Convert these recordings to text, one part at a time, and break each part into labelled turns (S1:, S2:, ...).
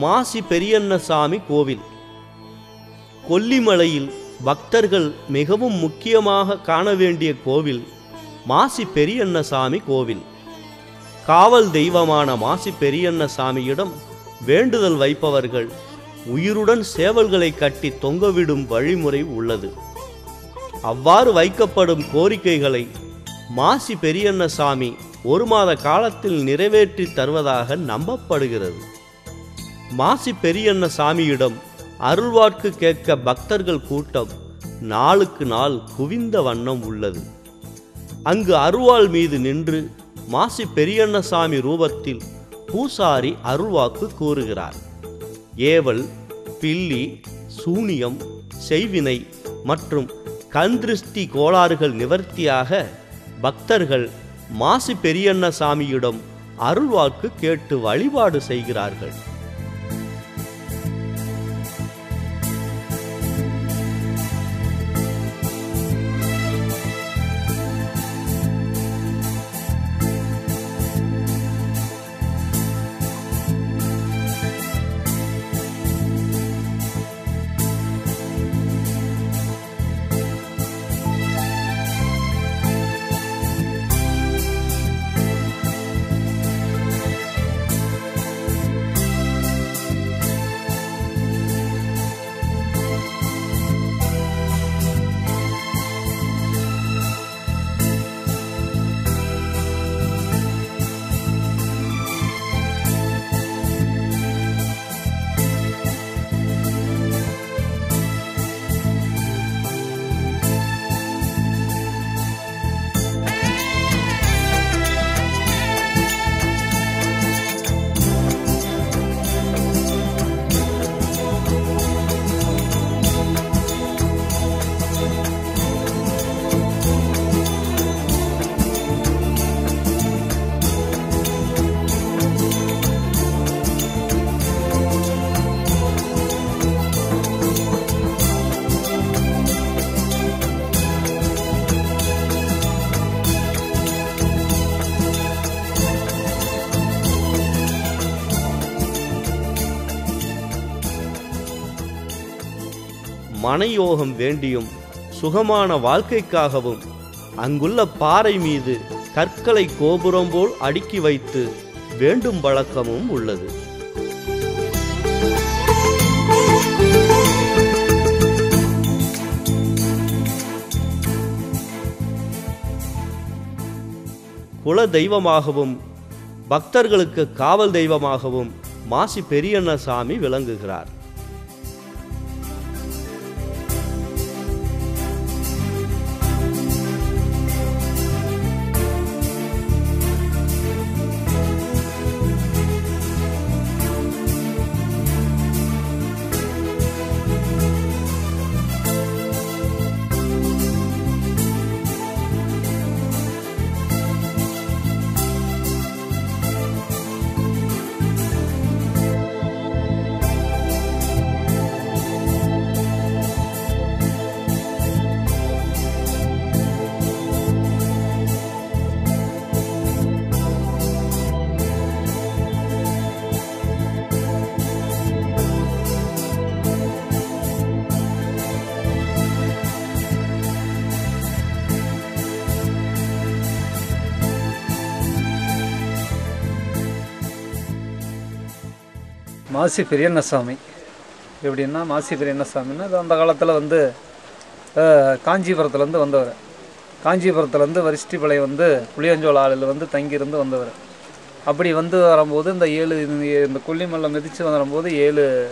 S1: மாசி பெரியண்ணசாமி கோவில். கொல்லிமலையில் பக்தர்கள் மிகவும் முக்கியமாக காண வேண்டிய கோவில் மாசி பெரியண்ணசாமி கோவில். காவல் தெய்வமான மாசி பெரியண்ணசாமியிடம் வேண்டுதல் வைப்பவர்கள் உயிருடன் சேவல்களை கட்டி தொங்கவிடும் வழிமுறை உள்ளது. அவ்வாறு வைக்கப்படும் கோரிக்கைகளை மாசி பெரியண்ணசாமி ஒரு மாத காலத்தில் நிறைவேற்றி தருவதாக நம்பப்படுகிறது. மாசி பெரியண்ணசாமியிடம் அருள்வாக்கு கேட்க பக்தர்கள் கூட்டம் நாளுக்கு நாள் குவிந்த வண்ணம் உள்ளது. அங்கு அருவாள் மீது நின்று மாசி பெரியண்ணசாமி ரூபத்தில் பூசாரி அருள்வாக்கு கூறுகிறார். ஏவல் பில்லி சூனியம் செய்வினை மற்றும் கந்திருஷ்டி கோளாறுகள் நிவர்த்தியாக பக்தர்கள் மாசி பெரியண்ணசாமியிடம் அருள்வாக்கு கேட்டு வழிபாடு செய்கிறார்கள். மனயோகம் வேண்டியும் சுகமான வாழ்க்கைக்காகவும் அங்குள்ள பாறை மீது கற்களை கோபுரம் போல் அடுக்கி வைத்து வேண்டும் வழக்கமும் உள்ளது. குல தெய்வமாகவும் பக்தர்களுக்கு காவல் தெய்வமாகவும் மாசி பெரியண்ண சாமி விளங்குகிறார்.
S2: மாசி பெரியண்ணசாமி. எப்படின்னா மாசி பெரியண்ணசாமின்னா அது அந்த காலத்தில் வந்து காஞ்சிபுரத்துலேருந்து வந்தவர். காஞ்சிபுரத்துலேருந்து வரிஷ்டிபாளையம் வந்து புளியஞ்சோல ஆளில் வந்து தங்கியிருந்து வந்தவர். அப்படி வந்து வரும்போது இந்த ஏழு இந்த- கொல்லிமலை மிதித்து வரும்போது ஏழு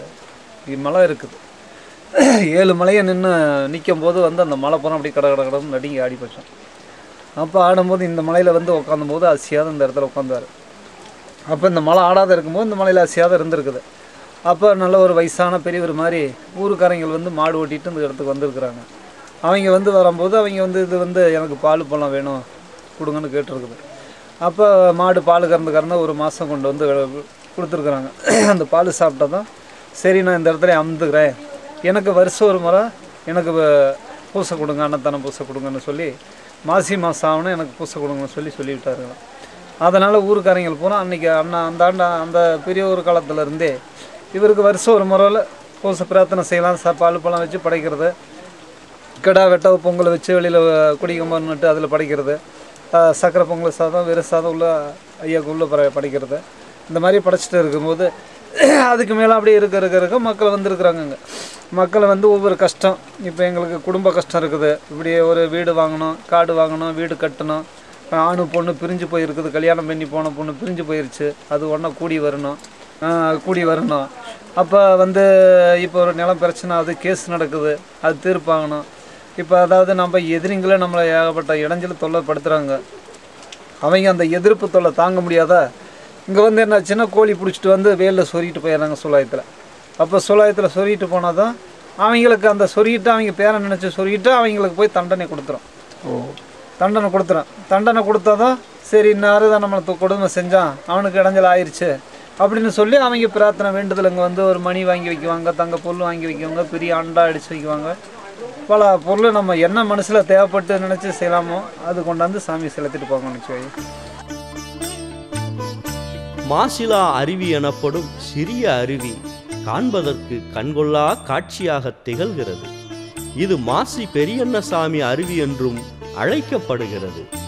S2: மலை இருக்குது. ஏழு மலையை நின்று நிற்கும் போது வந்து அந்த மலை புறம் அப்படி கட கட கடன்னு நடுங்கி ஆடி அப்போ ஆடும்போது இந்த மலையில் வந்து உட்காந்தும் போது அசியாத இந்த இடத்துல உட்காந்தார் அப்போ இந்த மலை ஆடாத இருக்கும்போது இந்த மலையில் அசையாத இருந்திருக்குது. அப்போ நல்ல ஒரு வயசான பெரியவர் மாதிரி ஊருக்காரங்கள் வந்து மாடு ஓட்டிட்டு இந்த இடத்துக்கு வந்திருக்கிறாங்க. அவங்க வந்து வரும்போது அவங்க வந்து இது வந்து எனக்கு பால் பழம் வேணும் கொடுங்கன்னு கேட்டிருக்குது. அப்போ மாடு பால் கறந்து கறந்து ஒரு மாதம் கொண்டு வந்து கொடுத்துருக்குறாங்க. அந்த பால் சாப்பிட்டா தான் சரி நான் இந்த இடத்துல அமுந்துக்கிறேன். எனக்கு வருஷம் ஒரு முறை எனக்கு பூசை கொடுங்க அன்னத்தானம் பூசை கொடுங்கன்னு சொல்லி மாசி மாதம் ஆகணும் எனக்கு பூசை கொடுங்கன்னு சொல்லி சொல்லிவிட்டாருங்க அதனால் ஊருக்காரங்கள் பூரா அன்றைக்கி அண்ணா அந்த ஆண்டா அந்த பெரிய ஒரு காலத்துலேருந்தே இவருக்கு வருஷம் ஒரு முறையில் பூச பிரார்த்தனை செய்யலாம் ச பால் பழம் வச்சு படைக்கிறது. கிடா வெட்ட பொங்கலை வச்சு வெளியில் குடிக்கம்பன்னுட்டு அதில் படைக்கிறது. சக்கரை பொங்கல் சாதம் வெறும் சாதம் உள்ள ஐயாவுக்கு உள்ள படைக்கிறது. இந்த மாதிரி படைச்சிட்டு இருக்கும்போது அதுக்கு மேலே அப்படியே இருக்க இருக்க இருக்க மக்கள் வந்துருக்குறாங்கங்க மக்கள் வந்து ஒவ்வொரு கஷ்டம். இப்போ எங்களுக்கு குடும்ப கஷ்டம் இருக்குது. இப்படி ஒரு வீடு வாங்கணும் காடு வாங்கணும் வீடு கட்டணும். ஆணு பொண்ணு பிரிஞ்சு போயிருக்குது கல்யாணம் பண்ணி போன பொண்ணு பிரிஞ்சு போயிருச்சு. அது ஒன்றா கூடி வரணும். கூடி வரணும். அப்போ வந்து இப்போ ஒரு நிலம் பிரச்சனை அது கேஸ் நடக்குது. அது தீர்ப்பாகணும். இப்போ அதாவது நம்ம எதிரிங்களே நம்மளை ஏகப்பட்ட இடைஞ்சல் தொல்லைப்படுத்துகிறாங்க அவங்க அந்த எதிர்ப்பு தொல்லை தாங்க முடியாத? இங்கே வந்து என்ன சின்ன கோழி பிடிச்சிட்டு வந்து வேலில் சொருகிட்டு போயிடுறாங்க சுழாயத்தில் அப்போ சுழாயத்தில் சொருகிட்டு போனால் தான் அவங்களுக்கு அந்த சொருகிட்டு அவங்க பேரை நினச்சி சொருகிட்டு அவங்களுக்கு போய் தண்டனை கொடுத்துரும்.
S3: ஓ.
S2: தண்டனை கொடுத்துறான். தண்டனை கொடுத்தா தான் சரி இன்னாரு தான் நம்மளை கொடுமை செஞ்சான். அவனுக்கு இடைஞ்சல் ஆயிடுச்சு அப்படின்னு சொல்லி அவங்க பிரார்த்தனை வேண்டுதல் இங்கே வந்து ஒரு மணி வாங்கி வைக்குவாங்க தங்க பொருள் வாங்கி வைக்குவாங்க பெரிய அண்டா அடித்து வைக்குவாங்க. பல பொருள் நம்ம என்ன மனசில் தேவைப்பட்டு நினச்சி செய்யலாமோ அது கொண்டாந்து சாமி செலுத்திட்டு போங்க நினச்சி
S1: மாசிலா அருவி எனப்படும் சிறிய அருவி காண்பதற்கு கண்கொள்ளா காட்சியாக திகழ்கிறது. இது மாசி பெரியண்ணசாமி அருவி என்றும் அழைக்கப்படுகிறது.